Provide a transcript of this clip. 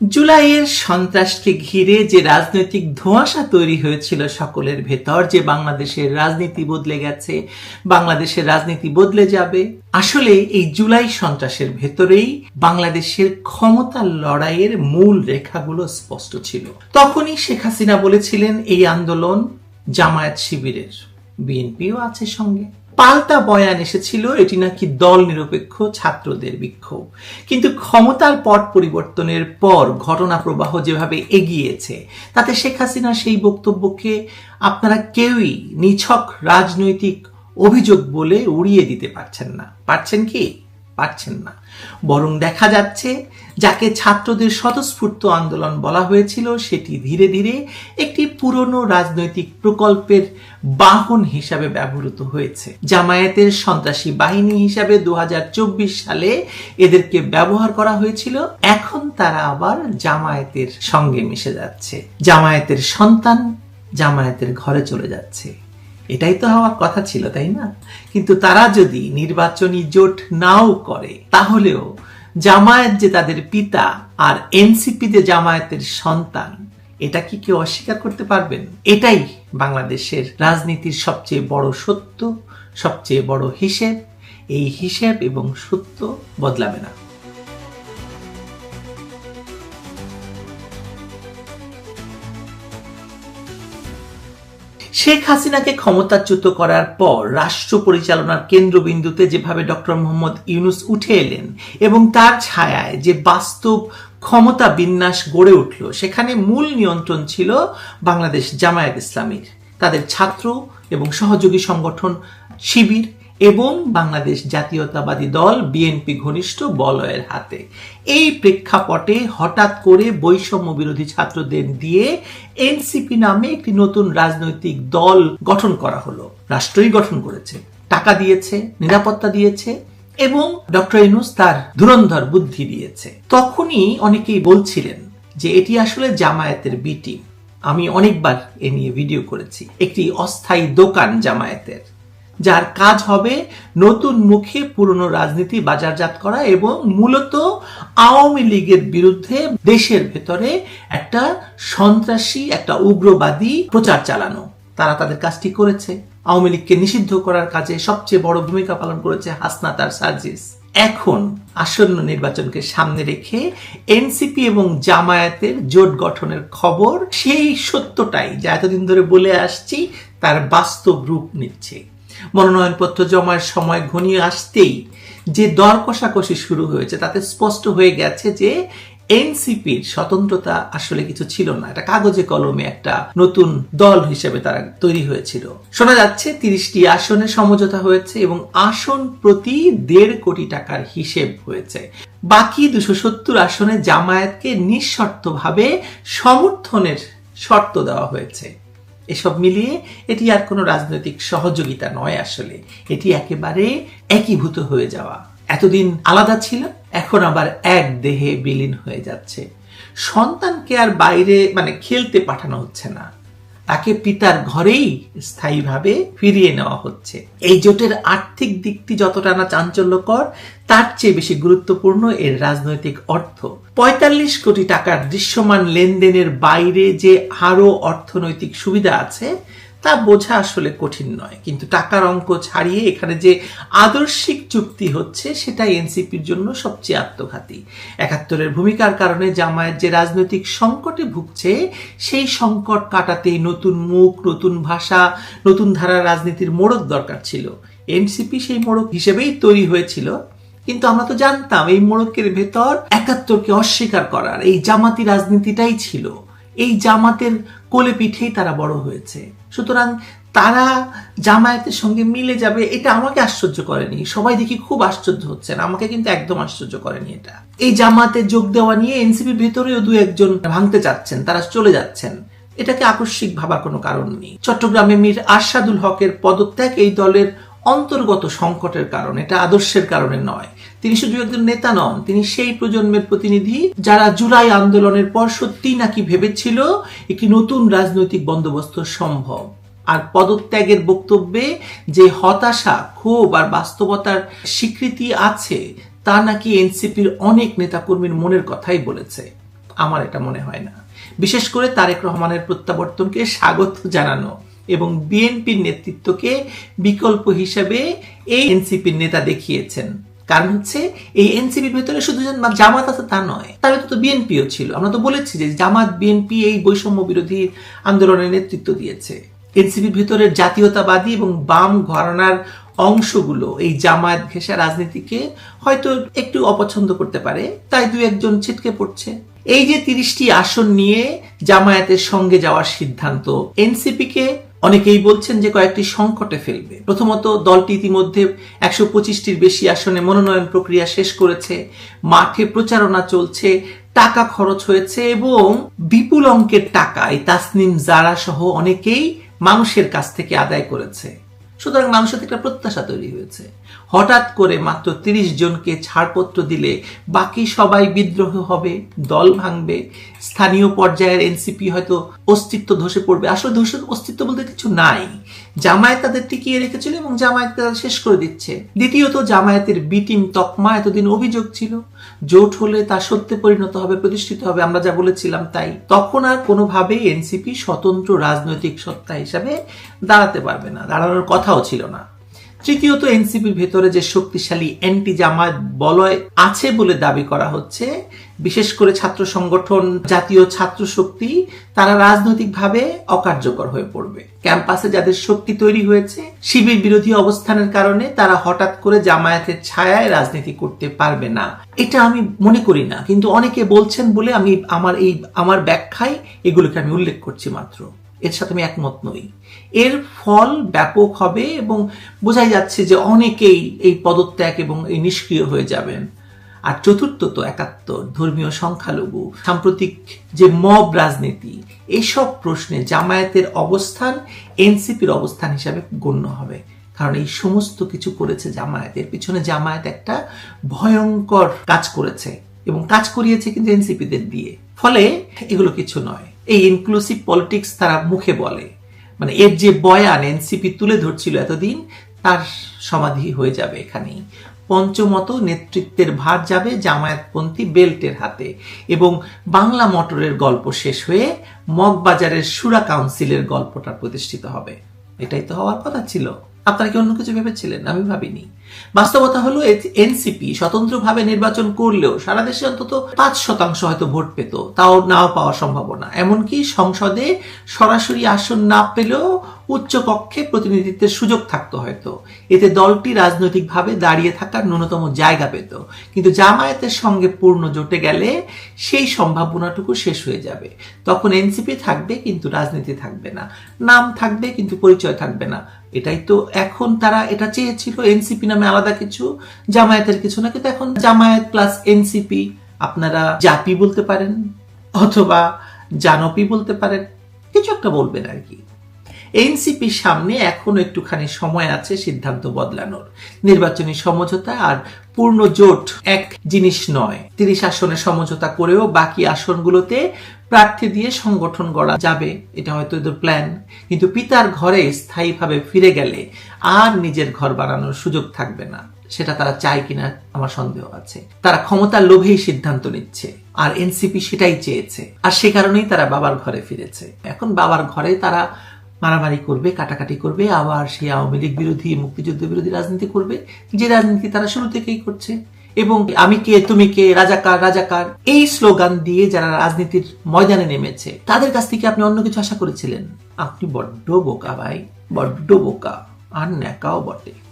জুলাইয়ের সন্ত্রাসকে ঘিরে যে রাজনৈতিক ধোঁয়াশা তৈরি হয়েছিল সকলের ভেতর, যে বাংলাদেশের রাজনীতি বদলে গেছে, বাংলাদেশের রাজনীতি বদলে যাবে, আসলে এই জুলাই সন্ত্রাসের ভেতরেই বাংলাদেশের ক্ষমতার লড়াইয়ের মূল রেখাগুলো স্পষ্ট ছিল। তখনই শেখ হাসিনা বলেছিলেন, এই আন্দোলন জামায়াত শিবিরের, বিএনপিও আছে সঙ্গে। পাল্টা বয়ান এসেছিল, এটি নাকি দল নিরপেক্ষ ছাত্রদের বিক্ষোভ। কিন্তু ক্ষমতার পট পরিবর্তনের পর ঘটনা প্রবাহ যেভাবে এগিয়েছে, তাতে শেখ হাসিনা সেই বক্তব্যকে আপনারা কেউই নিছক রাজনৈতিক অভিযোগ বলে উড়িয়ে দিতে পারছেন না। পারছেন কি? পারছেন না। বরং দেখা যাচ্ছে, যাকে ছাত্রদের স্বতঃস্ফূর্ত আন্দোলন বলা হয়েছিল, সেটি ধীরে ধীরে একটি পুরনো রাজনৈতিক প্রকল্পের বাহন হিসাবে ব্যবহৃত হয়েছে। জামায়াতের সন্ত্রাসী বাহিনী হিসাবে দু হাজার চব্বিশ সালে এদেরকে ব্যবহার করা হয়েছিল, এখন তারা আবার জামায়াতের সঙ্গে মিশে যাচ্ছে। জামায়াতের সন্তান জামায়াতের ঘরে চলে যাচ্ছে। এটাই তো হওয়ার কথা ছিল, তাই না? কিন্তু তারা যদি নির্বাচনী জোট নাও করে, তাহলেও জামায়াত যে তাদের পিতা আর এনসিপি যে জামায়াতের সন্তান, এটা কি কেউ অস্বীকার করতে পারবেন? এটাই বাংলাদেশের রাজনীতির সবচেয়ে বড় সত্য, সবচেয়ে বড় হিসেব। এই হিসেব এবং সত্য বদলাবে না। শেখ হাসিনাকে ক্ষমতাচ্যুত করার পর রাষ্ট্র পরিচালনার কেন্দ্রবিন্দুতে যেভাবে ডক্টর মোহাম্মদ ইউনুস উঠে এলেন এবং তার ছায়ায় যে বাস্তব ক্ষমতা বিন্যাস গড়ে উঠল, সেখানে মূল নিয়ন্ত্রণ ছিল বাংলাদেশ জামায়াত ইসলামীর। তাদের ছাত্র এবং সহযোগী সংগঠন শিবির এবং বাংলাদেশ জাতীয়তাবাদী দল বিএনপি ঘনিষ্ঠ বলয়ের হাতে। এই প্রেক্ষাপটে হঠাৎ করে বৈষম্য বিরোধী ছাত্রদের দিয়ে এনসিপি নামে একটি নতুন রাজনৈতিক দল গঠন করা হলো। রাষ্ট্রই গঠন করেছে। টাকা দিয়েছে, নিরাপত্তা দিয়েছে এবং ডক্টর ইনুস তার ধুরন্ধর বুদ্ধি দিয়েছে। তখনই অনেকেই বলছিলেন যে এটি আসলে জামায়াতের বি টিম আমি অনেকবার এ নিয়ে ভিডিও করেছি। একটি অস্থায়ী দোকান জামায়াতের। যার কাজ হবে নতুন মুখে পুরনো রাজনীতি বাজারজাত করা এবং মূলত আওয়ামী লীগের বিরুদ্ধে দেশের ভেতরে একটা সন্ত্রাসী, একটা উগ্রবাদী প্রচার চালানো। তারা তাদের কাজটি করেছে। আওয়ামী লীগকে নিষিদ্ধ করার কাজে সবচেয়ে বড় ভূমিকা পালন করেছে হাসনা তার সার্জিস। এখন আসন্ন নির্বাচনকে সামনে রেখে এনসিপি এবং জামায়াতের জোট গঠনের খবর সেই সত্যটাই যা এতদিন ধরে বলে আসছি, তার বাস্তব রূপ নিচ্ছে। মনোনয়নপত্র জমার সময় ঘনিয়ে আসতেই যে দর কষাকষি শুরু হয়েছে, তাতে স্পষ্ট হয়ে গেছে যে এনসিপির স্বতন্ত্রতা আসলে কিছু ছিল না। এটা কাগজে কলমে একটা নতুন দল হিসেবে তারা তৈরি হয়েছিল। শোনা যাচ্ছে তিরিশটি আসনে সমঝোতা হয়েছে এবং আসন প্রতি দেড় কোটি টাকার হিসেব হয়েছে। বাকি দুশো সত্তর আসনে জামায়াতকে নিঃশর্তভাবে সমর্থনের শর্ত দেওয়া হয়েছে। এসব মিলিয়ে এটি আর কোনো রাজনৈতিক সহযোগিতা নয় আসলে। এটি একেবারে একীভূত হয়ে যাওয়া। এতদিন আলাদা ছিল এখন আবার এক দেহে বিলীন হয়ে যাচ্ছে। সন্তানকে আর বাইরে মানে খেলতে পাঠানো হচ্ছে না। তাকে পিতার ঘরেই স্থায়ীভাবে ফিরিয়ে নেওয়া হচ্ছে। এই জোটের আর্থিক দিকটি যতটা না চাঞ্চল্যকর, তার চেয়ে বেশি গুরুত্বপূর্ণ এর রাজনৈতিক অর্থ। পঁয়তাল্লিশ কোটি টাকার দৃশ্যমান লেনদেনের বাইরে যে আরও অর্থনৈতিক সুবিধা আছে তা বোঝা আসলে কঠিন নয়। কিন্তু টাকার অঙ্ক ছাড়িয়ে এখানে যে আদর্শিক চুক্তি হচ্ছে, সেটা এনসিপির জন্য সবচেয়ে আত্মঘাতী। একাত্তরের ভূমিকার কারণে জামায়াত যে রাজনৈতিক সংকটে ভুগছে, সেই সংকট কাটাতেই নতুন মুখ, নতুন ভাষা, নতুন ধারার রাজনীতির মোড়ক দরকার ছিল। এনসিপি সেই মোড়ক হিসেবেই তৈরি হয়েছিল। কিন্তু আমরা তো জানতাম এই মোড়কের ভেতর একাত্তরকে অস্বীকার করার, এই জামাতি রাজনীতিটাই ছিল। এই জামাতের কোলে পিঠেই তারা বড় হয়েছে। সুতরাং তারা জামায়াতের সঙ্গে মিলে যাবে, এটা আমাকে আশ্চর্য করেনি। সবাই দেখি খুব আশ্চর্য হচ্ছেন, আমাকে কিন্তু একদম আশ্চর্য করেনি এটা। এই জামাতে যোগ দেওয়া নিয়ে এনসিপির ভেতরেও দু একজন ভাঙতে চাচ্ছেন তারা চলে যাচ্ছেন। এটাকে আকস্মিক ভাবার কোনো কারণ নেই। চট্টগ্রামে মীর আরশাদুল হকের পদত্যাগ এই দলের অন্তর্গত সংকটের কারণে, এটা আদর্শের কারণে নয়। তিনি শুধু একজন নেতা নন, তিনি সেই প্রজন্মের প্রতিনিধি যারা জুলাই আন্দোলনের পর সত্যি নাকি ভেবেছিল একটি নতুন রাজনৈতিক বন্দোবস্ত সম্ভব। আর পদত্যাগের বক্তব্যে যে হতাশা ক্ষোভ আর বাস্তবতার স্বীকৃতি আছে, তা নাকি এনসিপির অনেক নেতাকর্মীর মনের কথাই বলেছে। আমার এটা মনে হয় না। বিশেষ করে তারেক রহমানের প্রত্যাবর্তনকে স্বাগত জানানো এবং বিএনপির নেতৃত্বকে বিকল্প হিসেবে এই এনসিপির নেতা দেখিয়েছেন। কারণ হচ্ছে এই এনসিপির ভেতরে শুধু জামাত আছে তা নয়, তার ভেতরে তো বিএনপিও ছিল। আমরা তো বলেছি যে জামাত, বিএনপি এই বৈষম্য বিরোধী আন্দোলনের নেতৃত্ব দিয়েছে। এনসিপির ভেতরের জাতীয়তাবাদী এবং বাম ঘরানার অংশগুলো এই জামায়াত ঘেঁষা রাজনীতিকে হয়তো একটু অপছন্দ করতে পারে, তাই দু একজন ছিটকে পড়ছে। এই যে তিরিশটি আসন নিয়ে জামায়াতের সঙ্গে যাওয়ার সিদ্ধান্ত, এনসিপিকে অনেকেই বলছেন যে কয়েকটি সংকটে ফেলবে। প্রথমত, দলটি ইতিমধ্যে একশো পঁচিশটির বেশি আসনে মনোনয়ন প্রক্রিয়া শেষ করেছে। মাঠে প্রচারণা চলছে, টাকা খরচ হয়েছে এবং বিপুল অঙ্কের টাকা এই তাসনিম জারা সহ অনেকেই মানুষের কাছ থেকে আদায় করেছে। সুতরাং মানুষের একটা প্রত্যাশা তৈরি হয়েছে। হঠাৎ করে মাত্র তিরিশ জনকে ছাড়পত্র দিলে বাকি সবাই বিদ্রোহ হবে, দল ভাঙবে, স্থানীয় পর্যায়ের এনসিপি হয়তো অস্তিত্ব ধসে পড়বে। আসলে ধসের অস্তিত্ব বলতে কিছু নাই। জামায়াত তাদের টিকিয়ে রেখেছিল এবং জামায়াত তাদের শেষ করে দিচ্ছে। দ্বিতীয়ত জামায়াতের বি টিম তকমা এতদিন অভিযোগ ছিল। জোট হলে তা সত্যে পরিণত হবে, প্রতিষ্ঠিত হবে, আমরা যা বলেছিলাম তাই। তখন আর কোনোভাবেই এনসিপি স্বতন্ত্র রাজনৈতিক সত্তা হিসাবে দাঁড়াতে পারবে না, দাঁড়ানোর কথাও ছিল না। তৃতীয়ত এনসিপির ভেতরে যে শক্তিশালী অ্যান্টি জামায়াত বলয় আছে বলে দাবি করা হচ্ছে, বিশেষ করে ছাত্র সংগঠন, জাতীয় ছাত্র শক্তি, তারা রাজনৈতিকভাবে অকার্যকর হয়ে পড়বে। ক্যাম্পাসে যাদের শক্তি তৈরি হয়েছে, শিবির বিরোধী অবস্থানের কারণে তারা হঠাৎ করে জামায়াতের ছায়ায় রাজনীতি করতে পারবে না। এটা আমি মনে করি না, কিন্তু অনেকে বলছেন বলে আমি আমার এই, আমার ব্যাখ্যায় এগুলোকে আমি উল্লেখ করছি মাত্র। এর সাথে আমি একমত নই। এর ফল ব্যাপক হবে এবং বোঝাই যাচ্ছে যে অনেকেই এই পদত্যাগ এবং এই নিষ্ক্রিয় হয়ে যাবেন। আর চতুর্থত একাত্তর, ধর্মীয় সংখ্যালঘু, সাম্প্রতিক যে মব রাজনীতি, এসব প্রশ্নে জামায়াতের অবস্থান এনসিপির অবস্থান হিসাবে গণ্য হবে। কারণ এই সমস্ত কিছু করেছে জামায়াতের পিছনে জামায়াত একটা ভয়ঙ্কর কাজ করেছে এবং কাজ করিয়েছে কিন্তু এনসিপিদের দিয়ে। ফলে এগুলো কিছু নয়। এই ইনক্লুসিভ পলিটিক্স তারা মুখে বলে। মানে এর যে বয়ান এনসিপি তুলে ধরছিল এতদিন, তার সমাধি হয়ে যাবে এখানেই। পঞ্চমত নেতৃত্বের ভার যাবে জামায়াতপন্থী বেল্টের হাতে এবং বাংলা মোটরের গল্প শেষ হয়ে মগবাজারের সুরা কাউন্সিলের গল্পটা প্রতিষ্ঠিত হবে। এটাই তো হওয়ার কথা ছিল। আপনারা কি অন্য কিছু ভেবেছিলেন? আমি ভাবিনি। বাস্তবতা হলো এনসিপি স্বতন্ত্রভাবে নির্বাচন করলেও সারা দেশে অন্তত পাঁচ শতাংশ হয়তো ভোট পেত, তাও নাও পাওয়ার সম্ভাবনা। এমনকি সংসদে সরাসরি আসন না পেলেও উচ্চ কক্ষে প্রতিনিধিত্বের সুযোগ থাকতো হয়তো। এতে দলটি রাজনৈতিকভাবে দাঁড়িয়ে থাকার ন্যূনতম জায়গা পেত। কিন্তু জামায়াতের সঙ্গে পূর্ণ জোটে গেলে সেই সম্ভাবনাটুকু শেষ হয়ে যাবে। তখন এনসিপি থাকবে কিন্তু রাজনীতি থাকবে না। নাম থাকবে কিন্তু পরিচয় থাকবে না। এটাই তো এখন তারা এটা চেয়েছিল। এনসিপি নামে আলাদা কিছু, জামায়াতের কিছু না। কিন্তু এখন জামায়াত প্লাস এনসিপি, আপনারা জাপি বলতে পারেন অথবা জানপি বলতে পারেন, কিছু একটা বলবেন আর কি। এনসিপির সামনে এখনও একটুখানি সময় আছে সিদ্ধান্ত বদলানোর। নির্বাচনী সমঝোতা আর পূর্ণ জোট এক জিনিস নয়। তিরিশ আসনে সমঝোতা করেও বাকি আসনগুলোতে প্রার্থী দিয়ে সংগঠন গড়া যাবে, এটা হয়তো এদের প্ল্যান কিন্তু পিতার ঘরে স্থায়ীভাবে ফিরে গেলে আর নিজের ঘর বানানোর সুযোগ থাকবে না। সেটা তারা চায় কিনা আমার সন্দেহ আছে। তারা ক্ষমতার লোভেই সিদ্ধান্ত নিচ্ছে, আর এনসিপি সেটাই চেয়েছে। আর সে কারণেই তারা বাবার ঘরে ফিরেছে। এখন বাবার ঘরে তারা মারামারি করবে, কাটাকাটি করবে, আবার সে আওয়ামী লীগ বিরোধী, মুক্তিযুদ্ধ বিরোধী রাজনীতি করবে। যে রাজনীতি তারা শুরু থেকেই করছে। এবং আমি কে, তুমি কে রাজাকার রাজাকার এই স্লোগান দিয়ে যারা রাজনীতির ময়দানে নেমেছে, তাদের কাছ থেকে আপনি অন্য কিছু আশা করেছিলেন? আপনি বড্ড বোকা ভাই, বড্ড বোকা, আর ন্যাকাও বটে।